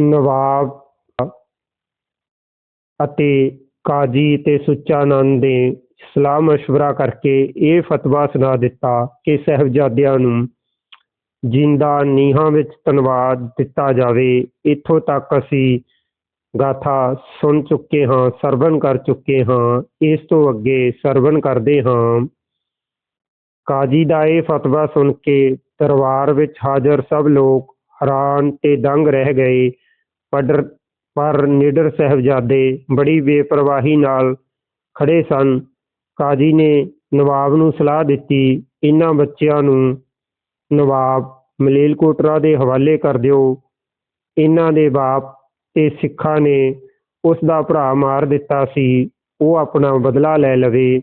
ਨਵਾਬ ਅਤੇ ਕਾਜ਼ੀ ਤੇ ਸੁੱਚਾਨੰਦ ਨੇ ਸਲਾਹ ਮਸ਼ਵਰਾ ਕਰਕੇ ਇਹ ਫਤਵਾ ਸੁਣਾ ਦਿੱਤਾ ਕਿ ਸਾਹਿਬਜ਼ਾਦਿਆਂ ਨੂੰ ਜਿੰਦਾ ਨੀਹਾਂ ਵਿੱਚ ਤਨਵਾ ਦਿੱਤਾ ਜਾਵੇ। ਇੱਥੋਂ ਤੱਕ ਅਸੀਂ ਗਾਥਾ ਸੁਣ ਚੁੱਕੇ ਹਾਂ, ਸਰਵਣ ਕਰ ਚੁੱਕੇ ਹਾਂ। ਇਸ ਤੋਂ ਅੱਗੇ ਸਰਵਣ ਕਰਦੇ ਹਾਂ। ਕਾਜ਼ੀ ਦਾ ਇਹ ਫਤਵਾ ਸੁਣ ਕੇ ਦਰਬਾਰ ਵਿੱਚ ਹਾਜ਼ਰ ਸਭ ਲੋਕ ਹੈਰਾਨ ਤੇ ਦੰਗ ਰਹਿ ਗਏ। ਪਰ ਪਰ ਨਿਡਰ ਸਾਹਿਬਜ਼ਾਦੇ ਬੜੀ ਬੇਪਰਵਾਹੀ ਨਾਲ ਖੜੇ ਸਨ। ਕਾਜ਼ੀ ਨੇ ਨਵਾਬ ਨੂੰ ਸਲਾਹ ਦਿੱਤੀ ਇਹਨਾਂ ਬੱਚਿਆਂ ਨੂੰ ਨਵਾਬ ਮਲੇਲਕੋਟਰਾ ਦੇ ਹਵਾਲੇ ਕਰ ਦਿਓ। ਇਹਨਾਂ ਦੇ ਬਾਪ ਤੇ ਸਿੱਖਾਂ ਨੇ ਉਸ ਦਾ ਭਰਾ ਮਾਰ ਦਿੱਤਾ ਸੀ, ਉਹ ਆਪਣਾ ਬਦਲਾ ਲੈ ਲਵੇ।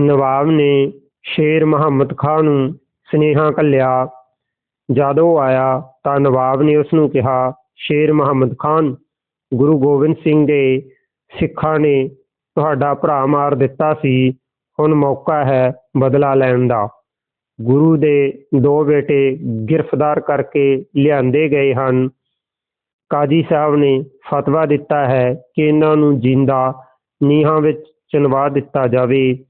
ਨਵਾਬ ਨੇ ਸ਼ੇਰ ਮੁਹੰਮਦ ਖਾਨ ਨੂੰ ਸੁਨੇਹਾ ਘੱਲਿਆ। ਜਦ ਉਹ ਆਇਆ ਤਾਂ ਨਵਾਬ ਨੇ ਉਸ ਨੂੰ ਕਿਹਾ, ਸ਼ੇਰ ਮੁਹੰਮਦ ਖਾਨ, ਗੁਰੂ ਗੋਬਿੰਦ ਸਿੰਘ ਦੇ ਸਿੱਖਾਂ ਨੇ ਤੁਹਾਡਾ ਭਰਾ ਮਾਰ ਦਿੱਤਾ ਸੀ। ਹੁਣ ਮੌਕਾ ਹੈ ਬਦਲਾ ਲੈਣ ਦਾ। ਗੁਰੂ ਦੇ ਦੋ ਬੇਟੇ ਗ੍ਰਿਫਤਾਰ ਕਰਕੇ ਲਿਆਂਦੇ ਗਏ ਹਨ। ਕਾਜ਼ੀ ਸਾਹਿਬ ਨੇ ਫਤਵਾ ਦਿੱਤਾ ਹੈ ਕਿ ਇਹਨਾਂ ਨੂੰ ਜਿੰਦਾ ਨੀਹਾਂ ਵਿੱਚ ਚਿਣਵਾ ਦਿੱਤਾ ਜਾਵੇ।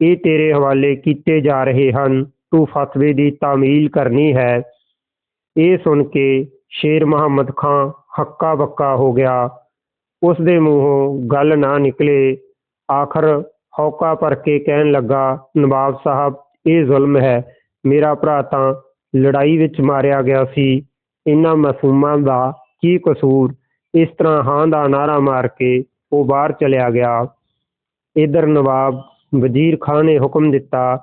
ਇਹ ਤੇਰੇ ਹਵਾਲੇ ਕੀਤੇ ਜਾ ਰਹੇ ਹਨ। ਤੂੰ ਫਤਵੇ ਦੀ ਤਾਮੀਲ ਕਰਨੀ ਹੈ। ਇਹ ਸੁਣ ਕੇ ਸ਼ੇਰ ਮੁਹੰਮਦ ਖਾਂ ਹੱਕਾ ਬੱਕਾ ਹੋ ਗਿਆ। ਉਸ ਦੇ ਮੂੰਹੋਂ ਗੱਲ ਨਾ ਨਿਕਲੇ। ਆਖਰ ਹੌਕਾ ਭਰ ਕੇ ਕਹਿਣ ਲੱਗਾ, ਨਵਾਬ ਸਾਹਿਬ, ਇਹ ਜ਼ੁਲਮ ਹੈ। ਮੇਰਾ ਭਰਾ ਤਾਂ ਲੜਾਈ ਵਿੱਚ ਮਾਰਿਆ ਗਿਆ ਸੀ। ਇਹਨਾਂ ਮਾਸੂਮਾਂ ਦਾ ਕੀ ਕਸੂਰ? ਇਸ ਤਰ੍ਹਾਂ ਹਾਂ ਦਾ ਨਾਰਾ ਮਾਰ ਕੇ ਉਹ ਬਾਹਰ ਚਲਿਆ ਗਿਆ। ਇਧਰ ਨਵਾਬ ਵਜ਼ੀਰ ਖਾਨ ਨੇ ਹੁਕਮ ਦਿੱਤਾ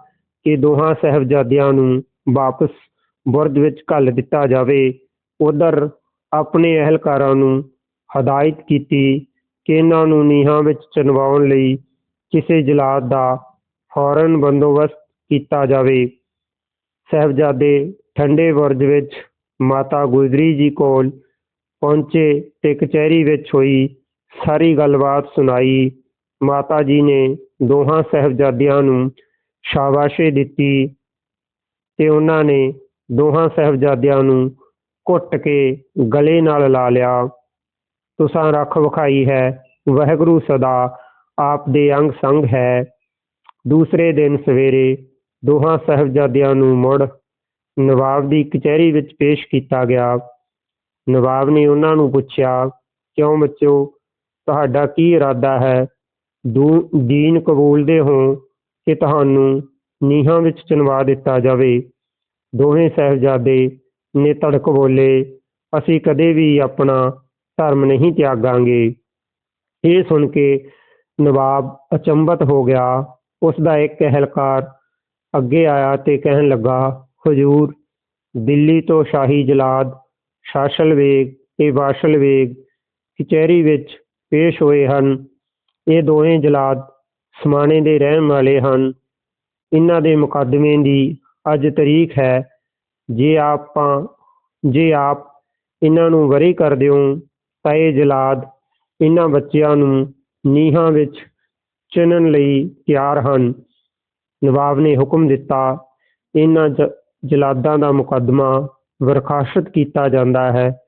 ਕਿ ਦੋਹਾਂ ਸਾਹਿਬਜ਼ਾਦਿਆਂ ਨੂੰ ਵਾਪਸ ਬੁਰਜ ਵਿੱਚ ਘੱਲ ਦਿੱਤਾ ਜਾਵੇ। ਉਧਰ ਆਪਣੇ ਅਹਿਲਕਾਰਾਂ ਨੂੰ ਹਦਾਇਤ ਕੀਤੀ ਕਿ ਇਹਨਾਂ ਨੂੰ ਨੀਹਾਂ ਵਿੱਚ ਚਿਣਵਾਉਣ ਲਈ ਕਿਸੇ ਜਲਾਦ ਦਾ ਫੌਰਨ ਬੰਦੋਬਸਤ ਕੀਤਾ ਜਾਵੇ। ਸਾਹਿਬਜ਼ਾਦੇ ਠੰਡੇ ਬੁਰਜ ਵਿੱਚ ਮਾਤਾ ਗੁਜਰੀ ਜੀ ਕੋਲ ਪਹੁੰਚੇ ਤੇ ਕਚਹਿਰੀ ਵਿੱਚ ਹੋਈ ਸਾਰੀ ਗੱਲਬਾਤ ਸੁਣਾਈ। ਮਾਤਾ ਜੀ ਨੇ ਦੋਹਾਂ ਸਾਹਿਬਜ਼ਾਦਿਆਂ ਨੂੰ ਸ਼ਾਬਾਸ਼ੇ ਦਿੱਤੀ ਤੇ ਉਹਨਾਂ ਨੇ ਦੋਹਾਂ ਸਾਹਿਬਜ਼ਾਦਿਆਂ ਨੂੰ ਘੁੱਟ ਕੇ ਗਲੇ ਨਾਲ ਲਾ ਲਿਆ। ਤੁਸਾਂ ਰੱਖ ਵਿਖਾਈ ਹੈ, ਵਾਹਿਗੁਰੂ ਸਦਾ ਆਪ ਦੇ ਅੰਗ ਸੰਗ ਹੈ। ਦੂਸਰੇ ਦਿਨ ਸਵੇਰੇ ਦੋਹਾਂ ਸਾਹਿਬਜ਼ਾਦਿਆਂ ਨੂੰ ਮੁੜ ਨਵਾਬ ਦੀ ਕਚਹਿਰੀ ਵਿੱਚ ਪੇਸ਼ ਕੀਤਾ ਗਿਆ। ਨਵਾਬ ਨੇ ਉਹਨਾਂ ਨੂੰ ਪੁੱਛਿਆ, ਕਿਉਂ ਬੱਚੋ, ਤੁਹਾਡਾ ਕੀ ਇਰਾਦਾ ਹੈ? ਦੂ ਦੀਨ ਕਬੂਲਦੇ ਹੋ ਕਿ ਤੁਹਾਨੂੰ ਨੀਹਾਂ ਵਿੱਚ ਚਿਣਵਾ ਦਿੱਤਾ ਜਾਵੇ। ਦੋਵੇਂ ਸਾਹਿਬਜ਼ਾਦੇ ਨੇ ਤੜਕ ਬੋਲੇ, ਅਸੀਂ ਕਦੇ ਵੀ ਆਪਣਾ ਧਰਮ ਨਹੀਂ ਤਿਆਗਾਂਗੇ। ਇਹ ਸੁਣ ਕੇ ਨਵਾਬ ਅਚੰਬਤ ਹੋ ਗਿਆ। ਉਸ ਦਾ ਇੱਕ ਅਹਿਲਕਾਰ ਅੱਗੇ ਆਇਆ ਤੇ ਕਹਿਣ ਲੱਗਾ, ਹਜੂਰ, ਦਿੱਲੀ ਤੋਂ ਸ਼ਾਹੀ ਜਲਾਦ, ਸ਼ਾਸਲ ਵੇਗ ਤੇ ਵਾਸ਼ਲ ਵੇਗ ਕਚਹਿਰੀ ਵਿੱਚ ਪੇਸ਼ ਹੋਏ ਹਨ। ਇਹ ਦੋਵੇਂ ਜਲਾਦ ਸਮਾਣੇ ਦੇ ਰਹਿਣ ਵਾਲੇ ਹਨ। ਇਹਨਾਂ ਦੇ ਮੁਕੱਦਮੇ ਦੀ ਅੱਜ ਤਰੀਕ ਹੈ। ਜੇ ਆਪਾਂ, ਜੇ ਆਪ ਇਹਨਾਂ ਨੂੰ ਵਰੀ ਕਰ ਦਿਓ, ਤਾਂ ਇਹ ਜਲਾਦ ਇਹਨਾਂ ਬੱਚਿਆਂ ਨੂੰ ਨੀਹਾਂ ਵਿੱਚ ਚਿਣਨ ਲਈ ਤਿਆਰ ਹਨ। ਨਵਾਬ ਨੇ ਹੁਕਮ ਦਿੱਤਾ, ਇਹਨਾਂ ਜ- ਜਲਾਦਾਂ ਦਾ ਮੁਕੱਦਮਾ ਬਰਖਾਸਤ ਕੀਤਾ ਜਾਂਦਾ ਹੈ।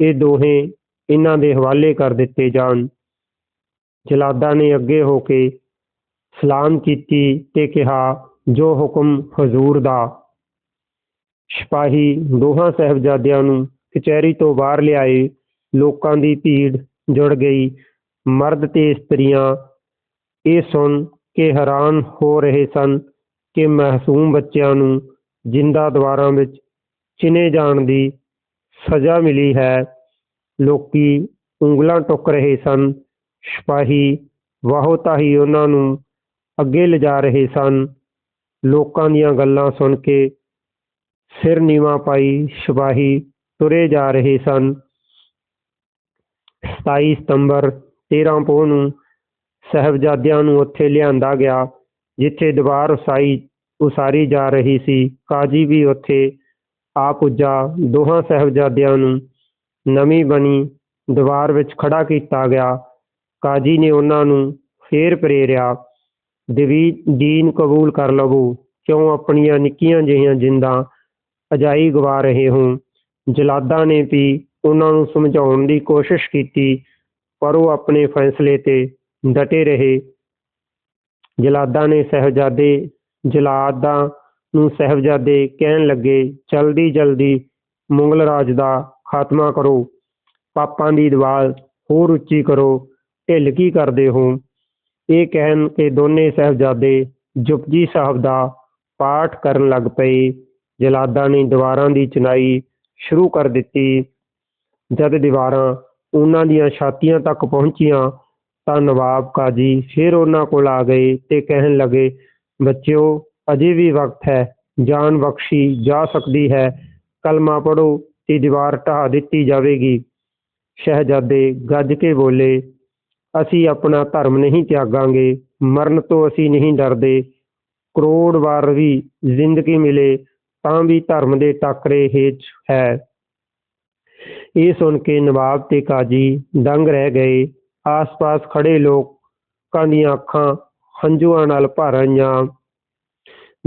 ਇਹ ਦੋਹੇ ਇਹਨਾਂ ਦੇ ਹਵਾਲੇ ਕਰ ਦਿੱਤੇ ਜਾਣ। ਜਲਾਦਾਂ ਨੇ ਅੱਗੇ ਹੋ ਕੇ ਸਲਾਮ ਕੀਤੀ ਤੇ ਕਿਹਾ, ਜੋ ਹੁਕਮ ਹਜ਼ੂਰ ਦਾ ਸਿਪਾਹੀ ਦੋਹਾਂ ਸਾਹਿਬਜ਼ਾਦਿਆਂ ਨੂੰ ਕਚਹਿਰੀ ਤੋਂ ਬਾਹਰ ਲਿਆਏ, ਲੋਕਾਂ ਦੀ ਭੀੜ ਜੁੜ ਗਈ। ਮਰਦ ਤੇ ਇਸਤਰੀਆਂ ਇਹ ਸੁਣ ਕੇ ਹੈਰਾਨ ਹੋ ਰਹੇ ਸਨ ਕਿ ਮਾਸੂਮ ਬੱਚਿਆਂ ਨੂੰ ਜਿੰਦਾ ਦੀਵਾਰਾਂ ਵਿੱਚ ਚਿਨੇ ਜਾਣ ਦੀ ਸਜ਼ਾ ਮਿਲੀ ਹੈ। ਲੋਕੀ ਉਂਗਲਾਂ ਟੁੱਕ ਰਹੇ ਸਨ ਸਿਪਾਹੀ ਵਾਹੋ ਹੀ ਉਹਨਾਂ ਨੂੰ ਅੱਗੇ ਲਿਜਾ ਰਹੇ ਸਨ। ਲੋਕਾਂ ਦੀਆਂ ਗੱਲਾਂ ਸੁਣ ਕੇ ਸਿਰ ਨੀਵਾ ਪਾਈ ਸਿਪਾਹੀ ਤੁਰੇ ਜਾ ਰਹੇ ਸਨ। 27 ਸਤੰਬਰ 13 ਪੋਹ ਨੂੰ ਸਾਹਿਬਜ਼ਾਦਿਆਂ ਨੂੰ ਉੱਥੇ ਲਿਆਂਦਾ ਗਿਆ, ਜਿੱਥੇ ਦੀਵਾਰ ਉਸਾਈ, ਉਸਾਰੀ ਜਾ ਰਹੀ ਸੀ। ਕਾਜੀ ਵੀ ਉੱਥੇ ਆ ਪੁੱਜਾ। ਦੋਹਾਂ ਸਾਹਿਬਜ਼ਾਦਿਆਂ ਨੂੰ ਨਵੀਂ ਬਣੀ ਦੀਵਾਰ ਵਿੱਚ ਖੜਾ ਕੀਤਾ ਗਿਆ। ਕਾਜੀ ਨੇ ਉਹਨਾਂ ਨੂੰ ਫੇਰ ਪ੍ਰੇਰਿਆ, ਦੇਵੀ, ਦੀਨ ਕਬੂਲ ਕਰ ਲਵੋ। ਕਿਉਂ ਆਪਣੀਆਂ ਨਿੱਕੀਆਂ ਜਿਹੀਆਂ ਜਿੰਦਾਂ ਅਜਾਈ ਗਵਾ ਰਹੇ ਹੋ? ਜਲਾਦਾਂ ਨੇ ਵੀ ਉਹਨਾਂ ਨੂੰ ਸਮਝਾਉਣ ਦੀ ਕੋਸ਼ਿਸ਼ ਕੀਤੀ, ਪਰ ਉਹ ਆਪਣੇ ਫੈਸਲੇ ਤੇ ਡਟੇ ਰਹੇ। ਜਲਾਦਾਂ ਨੇ ਸਹਿਬਜ਼ਾਦੇ ਜਲਾਦਾਂ ਨੂੰ ਸਹਿਬਜ਼ਾਦੇ ਕਹਿਣ ਲੱਗੇ, ਜਲਦੀ ਜਲਦੀ ਮੁਗਲ ਰਾਜ ਦਾ ਖਾਤਮਾ ਕਰੋ। ਪਾਪਾਂ ਦੀ ਦੀਵਾਰ ਹੋਰ ਉੱਚੀ ਕਰੋ। ਢਿੱਲ ਕੀ ਕਰਦੇ ਹੋ? ਇਹ ਕਹਿਣ ਕੇ ਦੋਨੇ ਸਾਹਿਬਜ਼ਾਦੇ ਜਪਜੀ ਸਾਹਿਬ ਦਾ ਪਾਠ ਕਰਨ ਲੱਗ ਪਏ। ਜਲਾਦਾਂ ਨੇ ਦੀਵਾਰਾਂ ਦੀ ਚਨਾਈ ਸ਼ੁਰੂ ਕਰ ਦਿੱਤੀ। ਜਦ ਦੀਵਾਰਾਂ ਉਹਨਾਂ ਦੀਆਂ ਛਾਤੀਆਂ ਤੱਕ ਪਹੁੰਚੀਆਂ, ਤਾਂ ਨਵਾਬ ਕਾਜੀ ਫਿਰ ਉਹਨਾਂ ਕੋਲ ਆ ਗਏ ਤੇ ਕਹਿਣ ਲੱਗੇ, ਬੱਚਿਓ, ਅਜੇ ਵੀ ਵਕਤ ਹੈ, ਜਾਨ ਬਖਸ਼ੀ ਜਾ ਸਕਦੀ ਹੈ। ਕਲਮਾ ਪੜੋ ਤੇ ਦੀਵਾਰ ਢਾਹ ਦਿੱਤੀ ਜਾਵੇਗੀ। ਸ਼ਹਿਜ਼ਾਦੇ ਗੱਜ ਕੇ ਬੋਲੇ ਅਸੀਂ ਆਪਣਾ ਧਰਮ ਨਹੀਂ ਤਿਆਗਾਂਗੇ, ਮਰਨ ਤੋਂ ਅਸੀਂ ਨਹੀਂ ਡਰਦੇ। ਕਰੋੜ ਵਾਰ ਵੀ ਜ਼ਿੰਦਗੀ ਮਿਲੇ, ਤਾਂ ਵੀ ਧਰਮ ਦੇ ਟਾਕਰੇ ਹੇਠ ਹੈ। ਇਹ ਸੁਣ ਕੇ ਨਵਾਬ ਤੇ ਕਾਜੀ ਦੰਗ ਰਹਿ ਗਏ। ਆਸ-ਪਾਸ ਖੜੇ ਲੋਕਾਂ ਦੀਆਂ ਅੱਖਾਂ ਹੰਝੂਆਂ ਨਾਲ ਭਰ ਆਈਆਂ।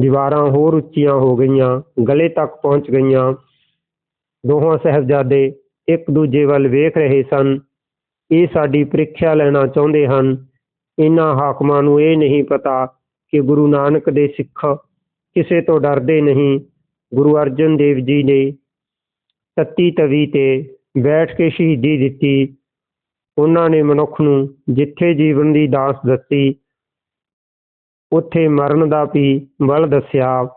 ਦੀਵਾਰਾਂ ਹੋਰ ਉੱਚੀਆਂ ਹੋ ਗਈਆਂ, ਗਲੇ ਤੱਕ ਪਹੁੰਚ ਗਈਆਂ। ਦੋਹਾਂ ਸਾਹਿਬਜ਼ਾਦੇ ਇੱਕ ਦੂਜੇ ਵੱਲ ਵੇਖ ਰਹੇ ਸਨ। ਇਹ ਸਾਡੀ ਪ੍ਰੀਖਿਆ ਲੈਣਾ ਚਾਹੁੰਦੇ ਹਨ। ਇਹਨਾਂ ਹਾਕਮਾਂ ਨੂੰ ਇਹ ਨਹੀਂ ਪਤਾ ਕਿ ਗੁਰੂ ਨਾਨਕ ਦੇ ਸਿੱਖ ਕਿਸੇ ਤੋਂ ਡਰਦੇ ਨਹੀਂ। ਗੁਰੂ ਅਰਜਨ ਦੇਵ ਜੀ ਨੇ ਤੱਤੀ ਤਵੀ ਤੇ ਬੈਠ ਕੇ ਸ਼ਹੀਦੀ ਦਿੱਤੀ। ਉਹਨਾਂ ਨੇ ਮਨੁੱਖ ਨੂੰ ਜਿੱਥੇ ਜੀਵਨ ਦੀ ਦਾਸ ਦਿੱਤੀ, ਉੱਥੇ ਮਰਨ ਦਾ ਵੀ ਬਲ ਦੱਸਿਆ।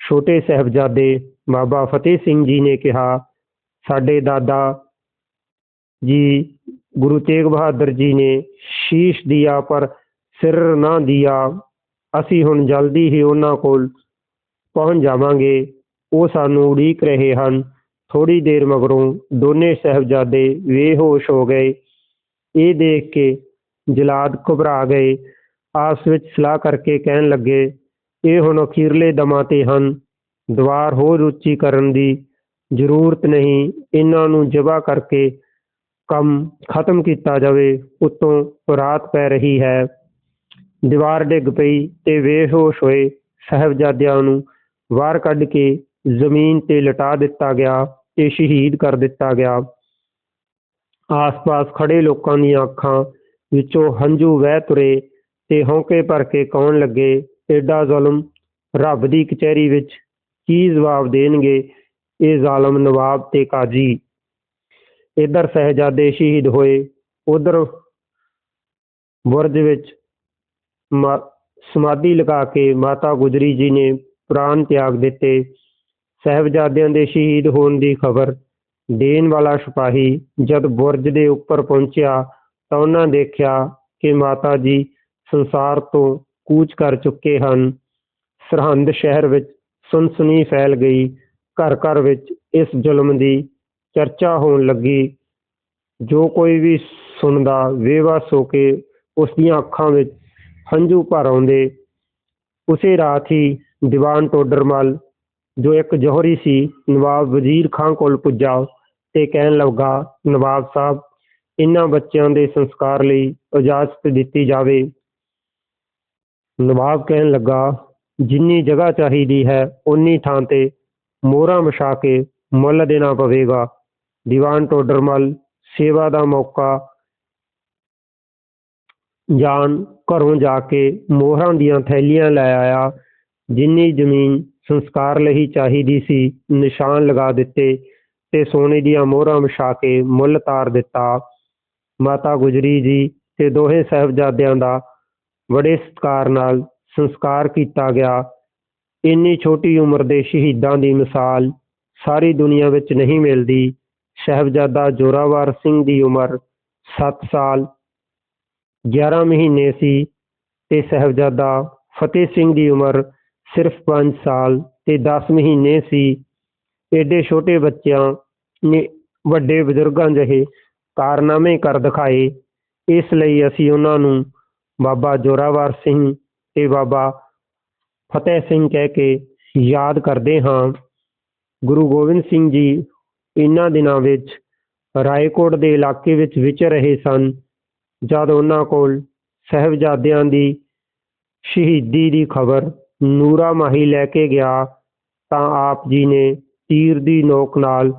ਛੋਟੇ ਸਾਹਿਬਜ਼ਾਦੇ ਬਾਬਾ ਫਤਿਹ ਸਿੰਘ ਜੀ ਨੇ ਕਿਹਾ, ਸਾਡੇ ਦਾਦਾ ਜੀ ਗੁਰੂ ਤੇਗ ਬਹਾਦਰ ਜੀ ਨੇ ਸ਼ੀਸ਼ ਦਿਆ, ਪਰ ਸਿਰ ਨਾ ਦਿਆ। ਅਸੀਂ ਹੁਣ ਜਲਦੀ ਹੀ ਉਹਨਾਂ ਕੋਲ ਪਹੁੰਚ ਜਾਵਾਂਗੇ। ਉਹ ਸਾਨੂੰ ਉਡੀਕ ਰਹੇ ਹਨ। ਥੋੜੀ ਦੇਰ ਮਗਰੋਂ ਦੋਨੇ ਸਾਹਿਬਜ਼ਾਦੇ ਬੇਹੋਸ਼ ਹੋ ਗਏ। ਇਹ ਦੇਖ ਕੇ ਜਲਾਦ ਘਬਰਾ ਗਏ। ਆਪਸ ਵਿੱਚ ਸਲਾਹ ਕਰਕੇ ਕਹਿਣ ਲੱਗੇ, ਇਹ ਹੁਣ ਅਖੀਰਲੇ ਦਮਾਂ ਤੇ ਹਨ। ਦੀਵਾਰ ਹੋਰ ਉੱਚੀ ਕਰਨ ਦੀ ਜ਼ਰੂਰਤ ਨਹੀਂ। ਇਹਨਾਂ ਨੂੰ ਜਬਾ ਕਰਕੇ ਕੰਮ ਖਤਮ ਕੀਤਾ ਜਾਵੇ, ਉਤੋਂ ਰਾਤ ਪੈ ਰਹੀ ਹੈ। ਦੀਵਾਰ ਡਿੱਗ ਪਈ ਤੇ ਬੇਹੋਸ਼ ਹੋਏ ਸਾਹਿਬਜ਼ਾਦਿਆਂ ਨੂੰ ਵਾਰ ਕੱਢ ਕੇ ਜ਼ਮੀਨ ਤੇ ਲਟਾ ਦਿੱਤਾ ਗਿਆ ਤੇ ਸ਼ਹੀਦ ਕਰ ਦਿੱਤਾ ਗਿਆ। ਆਸ-ਪਾਸ ਖੜੇ ਲੋਕਾਂ ਦੀਆਂ ਅੱਖਾਂ ਵਿੱਚੋਂ ਹੰਝੂ ਵਹਿ ਤੁਰੇ ਤੇ ਹੌਂਕੇ ਭਰ ਕੇ ਕੌਣ ਲੱਗੇ? ਐਡਾ ਜ਼ੁਲਮ ਰੱਬ ਦੀ ਕਚਹਿਰੀ ਵਿੱਚ ਕੀ ਜਵਾਬ ਦੇਣਗੇ? ਇਹ ਜ਼ਾਲਮ ਨਵਾਬ ਤੇ ਕਾਜੀ ਇੱਧਰ ਸਹਿਜਾਦੇ ਸ਼ਹੀਦ ਹੋਏ, ਉਧਰ ਬੁਰਜ ਵਿੱਚ ਸਮਾਧੀ ਲਗਾ ਕੇ ਮਾਤਾ ਗੁਜਰੀ ਜੀ ਨੇ ਪ੍ਰਾਣ ਤਿਆਗ ਦਿੱਤੇ। ਸਾਹਿਬਜ਼ਾਦਿਆਂ ਦੇ ਸ਼ਹੀਦ ਹੋਣ ਦੀ ਖਬਰ ਦੇਣ ਵਾਲਾ ਸਿਪਾਹੀ ਜਦ ਬੁਰਜ ਦੇ ਉੱਪਰ ਪਹੁੰਚਿਆ ਤਾਂ ਉਹਨਾਂ ਦੇਖਿਆ ਕਿ ਮਾਤਾ ਜੀ ਸੰਸਾਰ ਤੋਂ ਕੂਚ ਕਰ ਚੁੱਕੇ ਹਨ। ਸਰਹੰਦ ਸ਼ਹਿਰ ਵਿੱਚ ਸੁਨਸਨੀ ਫੈਲ ਗਈ। ਘਰ ਘਰ ਵਿੱਚ ਇਸ ਜ਼ੁਲਮ ਦੀ ਚਰਚਾ ਹੋਣ ਲੱਗੀ। ਜੋ ਕੋਈ ਵੀ ਸੁਣਦਾ ਬੇਵੱਸ ਹੋ ਕੇ ਉਸ ਦੀਆਂ ਅੱਖਾਂ ਵਿੱਚ ਹੰਝੂ ਭਰ ਆਉਂਦੇ। ਉਸੇ ਰਾਤ ਹੀ ਦੀਵਾਨ ਟੋਡਰਮਲ, ਜੋ ਇੱਕ ਜੋਹਰੀ ਸੀ, ਨਵਾਬ ਵਜ਼ੀਰ ਖਾਨ ਕੋਲ ਪੁੱਜਾ ਤੇ ਕਹਿਣ ਲੱਗਾ, ਨਵਾਬ ਸਾਹਿਬ, ਇਹਨਾਂ ਬੱਚਿਆਂ ਦੇ ਸੰਸਕਾਰ ਲਈ ਇਜਾਜ਼ਤ ਦਿੱਤੀ ਜਾਵੇ। ਨਵਾਬ ਕਹਿਣ ਲੱਗਾ, ਜਿੰਨੀ ਜਗ੍ਹਾ ਚਾਹੀਦੀ ਹੈ ਉਨੀ ਥਾਂ ਤੇ ਮੋਹਰਾਂ ਵਿਛਾ ਕੇ ਮੁੱਲ ਦੇਣਾ ਪਵੇਗਾ। ਦੀਵਾਨ ਟੋਡਰਮਲ ਸੇਵਾ ਦਾ ਮੌਕਾ, ਜਾਨ ਘਰੋਂ ਜਾ ਕੇ ਮੋਹਰਾਂ ਦੀਆਂ ਥੈਲੀਆਂ ਲੈ ਆਇਆ, ਜਿੰਨੀ ਜ਼ਮੀਨ ਸੰਸਕਾਰ ਲਈ ਚਾਹੀਦੀ ਸੀ, ਨਿਸ਼ਾਨ ਲਗਾ ਦਿੱਤੇ ਤੇ ਸੋਨੇ ਦੀਆਂ ਮੋਹਰਾਂ ਵਿਛਾ ਕੇ ਮੁੱਲ ਤਾਰ ਦਿੱਤਾ। ਮਾਤਾ ਗੁਜਰੀ ਜੀ ਤੇ ਦੋਹੇ ਸਾਹਿਬਜ਼ਾਦਿਆਂ ਦਾ ਬੜੇ ਸਤਿਕਾਰ ਨਾਲ ਸੰਸਕਾਰ ਕੀਤਾ ਗਿਆ। ਇੰਨੀ ਛੋਟੀ ਉਮਰ ਦੇ ਸ਼ਹੀਦਾਂ ਦੀ ਮਿਸਾਲ ਸਾਰੀ ਦੁਨੀਆ ਵਿੱਚ ਨਹੀਂ ਮਿਲਦੀ। ਸਾਹਿਬਜ਼ਾਦਾ ਜੋਰਾਵਰ ਸਿੰਘ ਦੀ ਉਮਰ 7 ਸਾਲ 11 ਮਹੀਨੇ ਸੀ ਤੇ ਸਾਹਿਬਜ਼ਾਦਾ ਫਤਿਹ ਸਿੰਘ ਦੀ ਉਮਰ ਸਿਰਫ 5 ਸਾਲ ਤੇ 10 ਮਹੀਨੇ ਸੀ। ਏਡੇ ਛੋਟੇ ਬੱਚਿਆਂ ਨੇ ਵੱਡੇ ਬਜ਼ੁਰਗਾਂ ਜਿਹੇ ਕਾਰਨਾਮੇ ਕਰ ਦਿਖਾਏ। ਇਸ ਲਈ ਅਸੀਂ ਉਹਨਾਂ ਨੂੰ ਬਾਬਾ ਜੋਰਾਵਰ ਸਿੰਘ ਤੇ ਬਾਬਾ ਫਤਿਹ ਸਿੰਘ ਕਹਿ ਕੇ ਯਾਦ ਕਰਦੇ ਹਾਂ। ਗੁਰੂ ਗੋਬਿੰਦ ਸਿੰਘ ਜੀ ਇਹਨਾਂ ਦਿਨਾਂ ਵਿੱਚ ਰਾਏਕੋਟ ਦੇ ਇਲਾਕੇ ਵਿੱਚ ਵਿਚਰ ਰਹੇ ਸਨ, ਜਦ ਉਹਨਾਂ ਕੋਲ ਸਾਹਿਬਜ਼ਾਦਿਆਂ ਦੀ ਸ਼ਹੀਦੀ ਦੀ ਖਬਰ ਨੂਰਾ ਮਾਹੀ ਲੈ ਕੇ ਗਿਆ, ਤਾਂ ਆਪ ਜੀ ਨੇ ਤੀਰ ਦੀ ਨੋਕ ਨਾਲ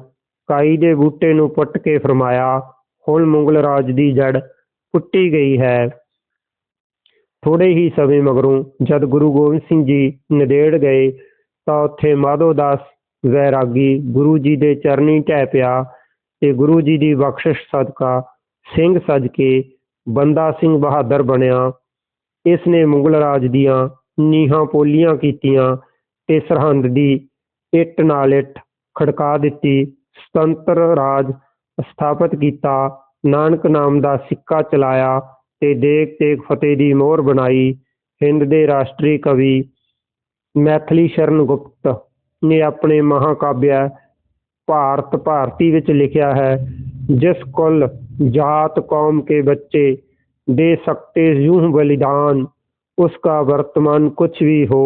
ਕਾਈ ਦੇ ਬੂਟੇ ਨੂੰ ਪੁੱਟ ਕੇ ਫਰਮਾਇਆ, ਹੁਣ ਮੁਗਲ ਰਾਜ ਦੀ ਜੜ ਪੁੱਟੀ ਗਈ ਹੈ। ਥੋੜੇ ਹੀ ਸਮੇਂ ਮਗਰੋਂ ਜਦ ਗੁਰੂ ਗੋਬਿੰਦ ਸਿੰਘ ਜੀ ਨਦੇੜ ਗਏ, ਤਾਂ ਉੱਥੇ ਮਾਧੋ ਦਾਸ ਵੈਰਾਗੀ ਗੁਰੂ ਜੀ ਦੇ ਚਰਨੀ ਢਹਿ ਪਿਆ ਤੇ ਗੁਰੂ ਜੀ ਦੀ ਬਖਸ਼ਿਸ਼ ਸਦਕਾ ਸਿੰਘ ਸਜ ਕੇ ਬੰਦਾ ਸਿੰਘ ਬਹਾਦਰ ਬਣਿਆ ਇਸ ਨੇ ਮੁਗਲ ਰਾਜ ਦੀਆਂ ਨੀਹਾਂ ਪੋਲੀਆਂ ਕੀਤੀਆਂ ਤੇ ਸਰਹੰਦ ਦੀ ਇੱਟ ਨਾਲ ਇੱਟ ਖੜਕਾ ਦਿੱਤੀ ਸੁਤੰਤਰ ਰਾਜ ਸਥਾਪਿਤ ਕੀਤਾ ਨਾਨਕ ਨਾਮ ਦਾ ਸਿੱਕਾ ਚਲਾਇਆ ਤੇ ਦੇਖ ਤੇਗ ਫਤਿਹ ਦੀ ਮੋਹਰ ਬਣਾਈ ਹਿੰਦ ਦੇ ਰਾਸ਼ਟਰੀ ਕਵੀ ਮੈਥਲੀ ਸ਼ਰਨ ਗੁਪਤ ਨੇ ਆਪਣੇ ਮਹਾਕਾਵਿ ਭਾਰਤ ਭਾਰਤੀ ਵਿੱਚ ਲਿਖਿਆ ਹੈ ਜਿਸ ਕੁਲ ਜਾਤ ਕੌਮ ਕੇ ਬੱਚੇ ਦੇ ਸਕਤੇ यूं बलिदान उसका वर्तमान कुछ भी हो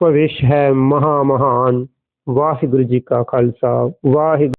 ਭਵਿਸ਼ ਹੈ ਮਹਾ ਮਹਾਨ ਵਾਹਿਗੁਰੂ ਜੀ ਕਾ ਖਾਲਸਾ ਵਾਹਿਗੁਰੂ